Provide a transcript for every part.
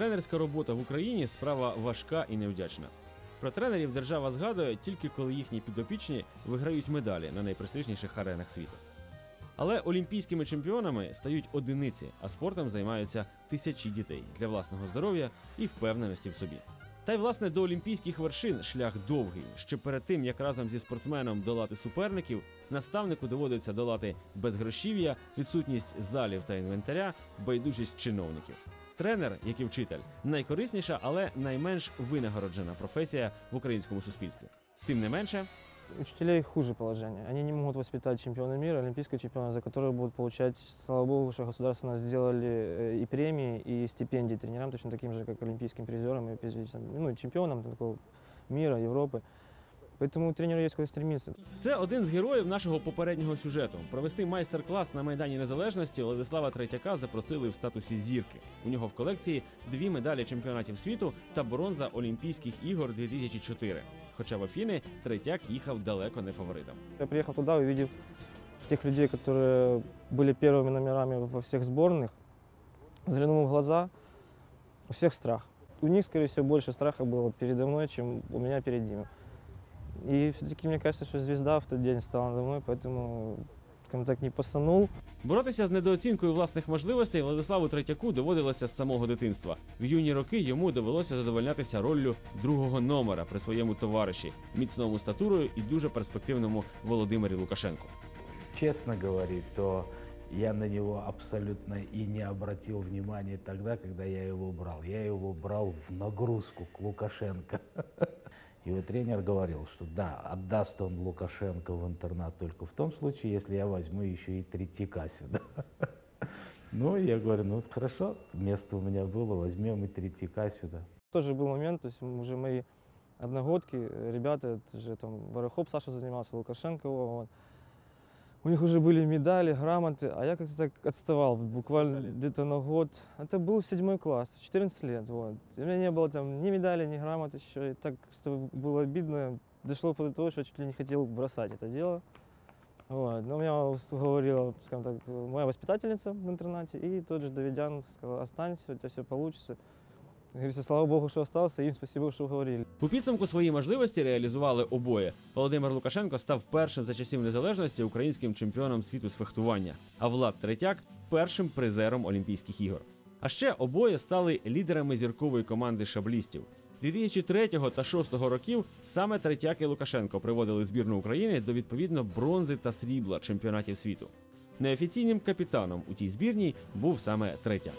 тренерська робота в Україні справа важка і невдячна. Про тренерів держава згадує тільки коли їхні підопічні виграють медалі на найпрестижніших аренах світу. Але олімпійськими чемпіонами стають одиниці, а спортом займаються тисячі дітей для власного здоров'я і впевненості в собі. Та й власне до олімпійських вершин шлях довгий. Ще перед тим, як разом зі спортсменом долати суперників, наставнику доводиться долати безгрошів'я, відсутність залів та інвентаря, байдужість чиновників. Тренер, як і вчитель, найкорисніша, але найменш винагороджена професія в українському суспільстві. Тим не менше, Учителей хуже положение. Они не могут воспитать чемпиона мира, олимпийского чемпиона, за которого будут получать, слава богу, что государство нас сделали э, и премии, и стипендии тренерам, точно таким же, как олимпийским призерам, призерам, ну, чемпионам такого мира, Европы. Поэтому тренеру есть куда стремиться. Це один з героїв нашого попереднього сюжету. Провести майстер-клас на Майдані Незалежності Владислава Третяка запросили в статусі зірки. У нього в колекції дві медалі чемпіонатів світу та бронза Олімпійських ігор 2004. Хоча в Афіни Третяк їхав далеко не фаворитом. Я приехал туда, увидев тех людей, которые были первыми номерами во всех сборных, заглянул в глаза, у всех страх. У них, скорее всего, больше страха было передо мной, чем у меня перед ними. И все-таки мне кажется, что звезда в тот день стала надо мной, поэтому, так, не посанул. Боротися з недооцінкою власних можливостей Владиславу Третяку доводилося з самого дитинства. В юні роки йому довелося задовольнятися роллю другого номера при своєму товариші, міцному статурою і дуже перспективному Володимирі Лукашенку. честно говорить, то я на него абсолютно и не обратил внимания тогда, когда я его брал. Я его брал в нагрузку к Лукашенко. Его тренер говорил, что да, отдаст он Лукашенко в интернат только в том случае, если я возьму еще и Третьяка сюда. Ну, я говорю, ну хорошо, место у меня было, возьмем и Третьяка сюда. Тоже был момент, то есть уже мои одногодки, э, ребята, это же там Барахоп Саша занимался, Лукашенко, вот. У них уже были медали, грамоты, а я как-то так отставал, буквально где-то на год. Это был седьмой класс, 14 лет, вот. И у меня не было там ни медали, ни грамот еще, и так что было обидно. Дошло до того, что я чуть ли не хотел бросать это дело. Вот. Но меня уговорила, скажем так, моя воспитательница в интернате, и тот же Давидян сказал, останься, у тебя все получится. Говорится, слава Богу, що остався, їм спасибо, що говорили. У підсумку свої можливості реалізували обоє. Володимир Лукашенко став першим за часів незалежності українським чемпіоном світу з фехтування, а Влад Третяк першим призером Олімпійських ігор. А ще обоє стали лідерами зіркової команди шаблістів. 2003 та 2006 років саме Третяк і Лукашенко приводили збірну України до відповідно бронзи та срібла чемпіонатів світу. Неофіційним капітаном у тій збірній був саме Третяк.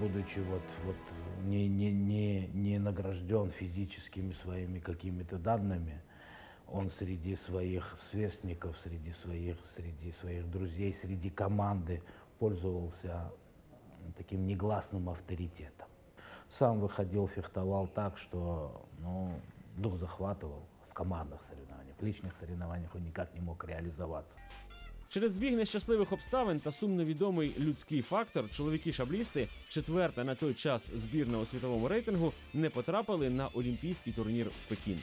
Будучи вот, вот не, не, не, не награжден физическими своими какими-то данными, он среди своих сверстников, среди своих, среди своих друзей, среди команды пользовался таким негласным авторитетом. Сам выходил, фехтовал так, что ну, дух захватывал в командных соревнованиях. В личных соревнованиях он никак не мог реализоваться. Через збіг нещасливих обставин та сумно відомий людський фактор, чоловіки-шаблісти, четверта на той час збірна у світовому рейтингу, не потрапили на олімпійський турнір в Пекін.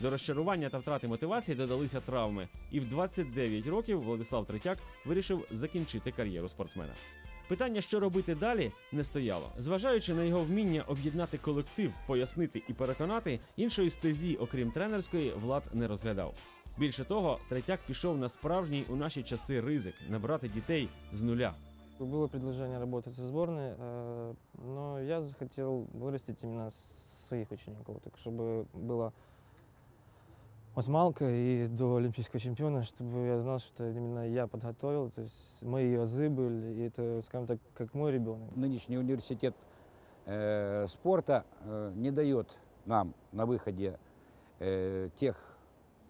До розчарування та втрати мотивації додалися травми, і в 29 років Владислав Третяк вирішив закінчити кар'єру спортсмена. Питання, що робити далі, не стояло. Зважаючи на його вміння об'єднати колектив, пояснити і переконати, іншої стезі, окрім тренерської, влад не розглядав. Більше того, Третяк пішов на справжній у наші часи ризик набрати дітей з нуля. Было предложение работать со сборной, э, но я захотел вырастить именно своих учеников, так чтобы было от Малка и до олимпийского чемпиона, чтобы я знал, что именно я подготовил, то есть мои азы были, и это, скажем так, как мой ребенок. Нынешний университет э, спорта э, не дает нам на выходе э, тех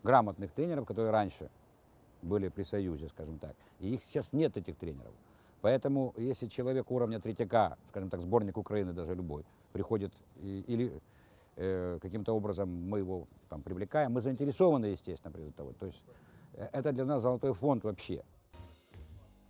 грамотных тренеров, которые раньше были при Союзе, скажем так. И их сейчас нет, этих тренеров. Поэтому, если человек уровня Третьяка, скажем так, сборник Украины даже любой, приходит и- или э, каким-то образом мы его там привлекаем, мы заинтересованы, естественно, прежде того. То есть э, это для нас золотой фонд вообще.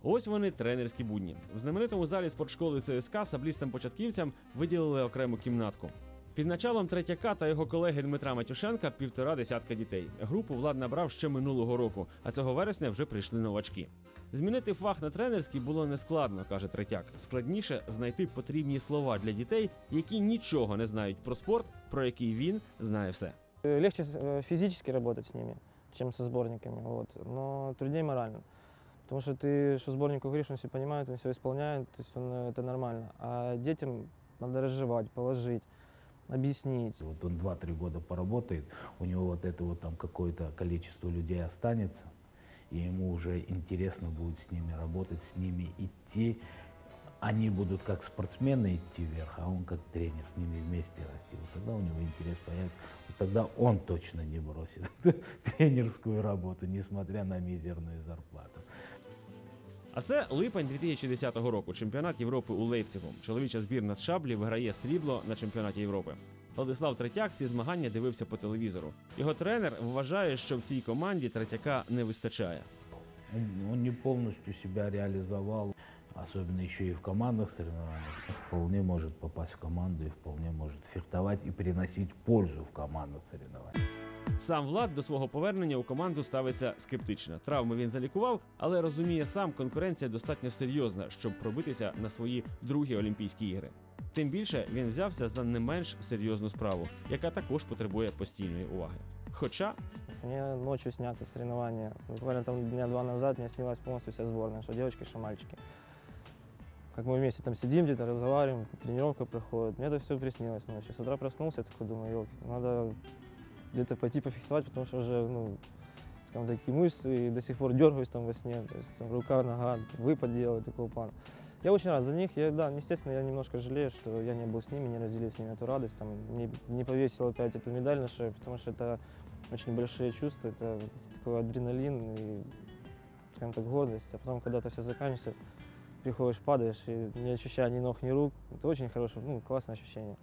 Ось вони тренерські будні. В знаменитому залі спортшколи ЦСКА саблістам-початківцям виділили окрему кімнатку. Під началом третяка та його колеги Дмитра Матюшенка півтора десятка дітей. Групу влад набрав ще минулого року, а цього вересня вже прийшли новачки. Змінити фах на тренерський було нескладно, каже третяк. Складніше знайти потрібні слова для дітей, які нічого не знають про спорт, про який він знає все. Э, Легче э, физически работать с ними, чем со сборниками, вот, но труднее морально. Потому что ты, что сборнику говоришь, он все понимает, он все исполняет, то есть он, э, это нормально. А детям надо разжевать, положить, Объяснить. Вот он 2-3 года поработает, у него вот это вот там какое-то количество людей останется, и ему уже интересно будет с ними работать, с ними идти. Они будут как спортсмены идти вверх, а он как тренер с ними вместе расти. Вот тогда у него интерес появится. Вот тогда он точно не бросит тренерскую работу, несмотря на мизерную зарплату. А це липень 2010 року. Чемпіонат Європи у Лейпцигу. Чоловіча збірна з шаблі виграє срібло на чемпіонаті Європи. Владислав Третяк ці змагання дивився по телевізору. Його тренер вважає, що в цій команді Третяка не вистачає. Он не полностью себя реализовал, особенно еще и в командных соревнованиях. Он вполне может попасть в команду и вполне может фехтовать и приносить пользу в командных соревнованиях. Сам Влад до свого повернення у команду ставиться скептично. Травми він залікував, але розуміє сам, конкуренція достатньо серйозна, щоб пробитися на свої другі Олімпійські ігри. Тим більше він взявся за не менш серйозну справу, яка також потребує постійної уваги. Хоча Мне ночью снятся соревнования. Буквально там дня два назад мне снилась полностью вся сборная, что девочки, что мальчики. Как мы вместе там сидим, где-то тренировка проходит. Мне это все приснилось ночью. С утра проснулся, я думаю, елки, надо где-то пойти пофехтовать, потому что уже, ну, скажем, такие мышцы, и до сих пор дергаюсь там во сне, то есть там, рука, нога, выпад делаю, такого плана. Я очень рад за них. Я, да, естественно, я немножко жалею, что я не был с ними, не разделил с ними эту радость, там, не, не повесил опять эту медаль на шею, потому что это очень большие чувства, это такой адреналин и, скажем так, гордость. А потом, когда это все заканчивается, приходишь, падаешь и не ощущая ни ног, ни рук, это очень хорошее, ну, классное ощущение.